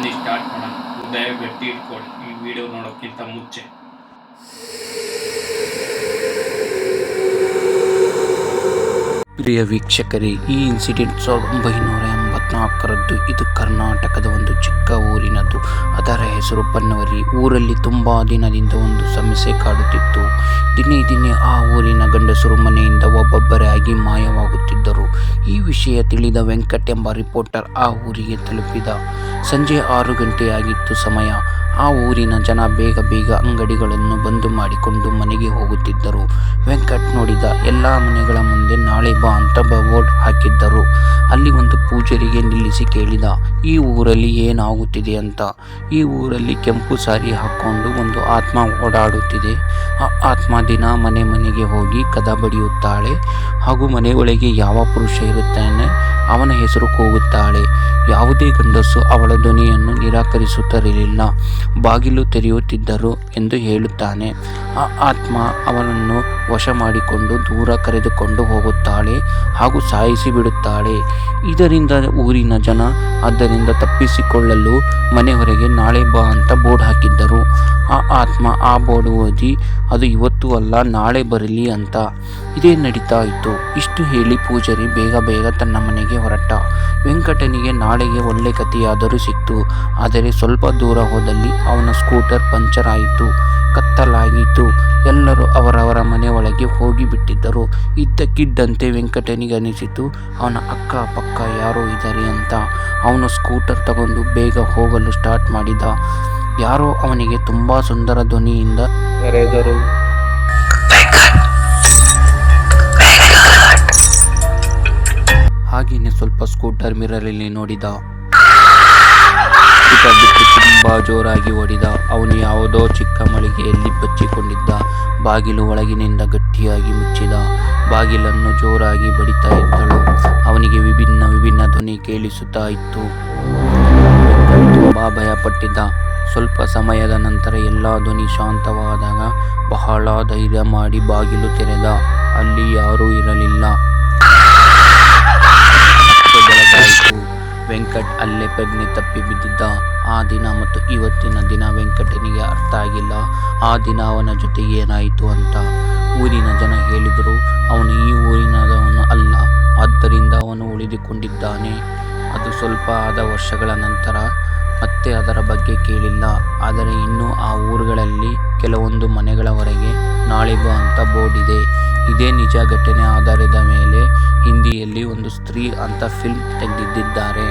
ಬನ್ನಿ ಸ್ಟಾರ್ಟ್ ಮಾಡೋಣ. ಉದಯ ಗಟ್ಟಿ ಇಟ್ಕೊಳ್ಳಿ ಈ ವಿಡಿಯೋ ನೋಡೋಕ್ಕಿಂತ ಮುಂಚೆ ಪ್ರಿಯ ವೀಕ್ಷಕರೇ, ಈ ಇನ್ಸಿಡೆಂಟ್ ಸಾವಿರದ ಒಂಬೈನೂರ ಎಂಬತ್ನಾಲ್ಕರದ್ದು ಇದು ಕರ್ನಾಟಕದ ಒಂದು ಚಿಕ್ಕ ಊರಿನದು ಅದರ ಹೆಸರು ಪನ್ನವರಿ ಊರಲ್ಲಿ ತುಂಬಾ ದಿನದಿಂದ ಒಂದು ಸಮಸ್ಯೆ ಕಾಡುತ್ತಿತ್ತು ದಿನೇ ದಿನೇ ಆ ಊರಿನ ಗಂಡಸರು ಮನೆಯಿಂದ ಒಬ್ಬೊಬ್ಬರೇ ಆಗಿ ಮಾಯವಾಗುತ್ತಿದ್ದರು. ಈ ವಿಷಯ ತಿಳಿದ ವೆಂಕಟ್ ಎಂಬ ರಿಪೋರ್ಟರ್ ಆ ಊರಿಗೆ ತಲುಪಿದ. ಸಂಜೆ ಆರು ಗಂಟೆಯಾಗಿತ್ತು ಸಮಯ. ಆ ಊರಿನ ಜನ ಬೇಗ ಬೇಗ ಅಂಗಡಿಗಳನ್ನು ಬಂದು ಮಾಡಿಕೊಂಡು ಮನೆಗೆ ಹೋಗುತ್ತಿದ್ದರು. ವೆಂಕಟ್ ನೋಡಿದ ಎಲ್ಲ ಮನೆಗಳ ಮುಂದೆ, ನಾಳೆ ಬಾ ಅಂತ ಬೋರ್ಡ್ ಹಾಕಿದ್ದರು. ಅಲ್ಲಿ ಒಂದು ಪೂಜಾರಿಗೆ ನಿಲ್ಲಿಸಿ ಕೇಳಿದ, ಈ ಊರಲ್ಲಿ ಏನಾಗುತ್ತಿದೆ ಅಂತ. ಈ ಊರಲ್ಲಿ ಕೆಂಪು ಸಾರಿ ಹಾಕ್ಕೊಂಡು ಒಂದು ಆತ್ಮ ಓಡಾಡುತ್ತಿದೆ. ಆ ಆತ್ಮ ದಿನ ಮನೆ ಮನೆಗೆ ಹೋಗಿ ಕದ ಬಡಿಯುತ್ತಾಳೆ. ಹಾಗೂ ಮನೆಯೊಳಗೆ ಯಾವ ಪುರುಷ ಇರುತ್ತಾನೆ, ಅವನ ಹೆಸರು ಕೂಗುತ್ತಾಳೆ. ಯಾವುದೇ ಗಂಡಸು ಅವಳ ಧ್ವನಿಯನ್ನು ನಿರಾಕರಿಸುತ್ತಿರಲಿಲ್ಲ ಬಾಗಿಲು ತೆರೆಯುತ್ತಿದ್ದರು ಎಂದು ಹೇಳುತ್ತಾನೆ. ಆ ಆತ್ಮ ಅವನನ್ನು ವಶ ಮಾಡಿಕೊಂಡು ದೂರ ಕರೆದುಕೊಂಡು ಹೋಗುತ್ತಾಳೆ ಹಾಗೂ ಸಾಯಿಸಿ ಬಿಡುತ್ತಾಳೆ. ಇದರಿಂದ ಊರಿನ ಜನ ಅದರಿಂದ ತಪ್ಪಿಸಿಕೊಳ್ಳಲು ಮನೆ ಹೊರಗೆ ನಾಳೆ ಬಾ ಅಂತ ಬೋರ್ಡ್ ಹಾಕಿದ್ದರು. ಆತ್ಮ ಆ ಬೋರ್ಡು ಓದಿ ಅದು ಇವತ್ತು ಅಲ್ಲ, ನಾಳೆ ಬರಲಿ ಅಂತ. ಇದೇ ನಡೀತಾ ಇತ್ತು. ಇಷ್ಟು ಹೇಳಿ ಪೂಜಾರಿ ಬೇಗ ಬೇಗ ತನ್ನ ಮನೆಗೆ ಹೊರಟ. ವೆಂಕಟನಿಗೆ ನಾಳೆಗೆ ಒಳ್ಳೆ ಕಥೆಯಾದರೂ ಸಿಕ್ತು. ಆದರೆ ಸ್ವಲ್ಪ ದೂರ ಹೋದಲ್ಲಿ ಅವನ ಸ್ಕೂಟರ್ ಪಂಚರ್ ಆಯಿತು. ಕತ್ತಲಾಗಿತ್ತು. ಎಲ್ಲರೂ ಅವರವರ ಮನೆ ಒಳಗೆ ಹೋಗಿಬಿಟ್ಟಿದ್ದರು ಇದ್ದಕ್ಕಿದ್ದಂತೆ ವೆಂಕಟನಿಗೆ ಅನಿಸಿತು, ಅವನ ಅಕ್ಕ, ಪಕ್ಕ ಯಾರೋ ಇದ್ದಾರೆ ಅಂತ. ಅವನು ಸ್ಕೂಟರ್ ತಗೊಂಡು ಬೇಗ ಹೋಗಲು ಸ್ಟಾರ್ಟ್ ಮಾಡಿದ. ಯಾರೋ ಅವನಿಗೆ ತುಂಬಾ ಸುಂದರ ಧ್ವನಿಯಿಂದ ಕರೆದರು ಹಾಗೇನೆ ಸ್ವಲ್ಪ ಸ್ಕೂಟರ್ ಮಿರರಲ್ಲಿ ನೋಡಿದ. ಬಿಟ್ಟು ತುಂಬಾ ಜೋರಾಗಿ ಓಡಿದ. ಅವನು ಯಾವುದೋ ಚಿಕ್ಕ ಮಳಿಗೆಯಲ್ಲಿ ಬಚ್ಚಿಕೊಂಡಿದ್ದ. ಬಾಗಿಲು ಒಳಗಿನಿಂದ ಗಟ್ಟಿಯಾಗಿ ಮುಚ್ಚಿದ. ಬಾಗಿಲನ್ನು ಜೋರಾಗಿ ಬಡಿತಾ ಇದ್ದಳು. ಅವನಿಗೆ ವಿಭಿನ್ನ ವಿಭಿನ್ನ ಧ್ವನಿ ಕೇಳಿಸುತ್ತಾ ಇತ್ತು. ತುಂಬಾ ಭಯಪಟ್ಟಿದ್ದ. ಸ್ವಲ್ಪ ಸಮಯದ ನಂತರ ಎಲ್ಲ ಧ್ವನಿ ಶಾಂತವಾದಾಗ ಬಹಳ ಧೈರ್ಯ ಮಾಡಿ ಬಾಗಿಲು ತೆರೆದ. ಅಲ್ಲಿ ಯಾರೂ ಇರಲಿಲ್ಲ. ವೆಂಕಟ್ ಅಲ್ಲೇ ಪ್ರಜ್ಞೆ ತಪ್ಪಿ ಬಿದ್ದಿದ್ದ. ಆ ದಿನ ಮತ್ತು ಇವತ್ತಿನ ದಿನ ವೆಂಕಟನಿಗೆ ಅರ್ಥ ಆಗಿಲ್ಲ. ಆ ದಿನ ಅವನ ಜೊತೆ ಏನಾಯಿತು ಅಂತ. ಊರಿನ ಜನ ಹೇಳಿದರು, ಅವನು ಈ ಊರಿನದವನು ಅಲ್ಲ. ಆದ್ದರಿಂದ ಅವನು ಉಳಿದುಕೊಂಡಿದ್ದಾನೆ. ಅದು ಸ್ವಲ್ಪ ಆದ ವರ್ಷಗಳ ನಂತರ ಮತ್ತೆ ಅದರ ಬಗ್ಗೆ ಕೇಳಿಲ್ಲ. ಆದರೆ ಇನ್ನೂ ಆ ಊರುಗಳಲ್ಲಿ ಕೆಲವೊಂದು ಮನೆಗಳವರೆಗೆ ನಾಳೆ ಬಾ ಅಂತ ಬೋರ್ಡ್ ಇದೆ. ಇದೇ ನಿಜ ಘಟನೆ ಆಧಾರದ ಮೇಲೆ ಹಿಂದಿಯಲ್ಲಿ ಒಂದು ಸ್ತ್ರೀ ಅಂತ ಫಿಲ್ಮ್ ತೆಗೆದಿದ್ದಾರೆ.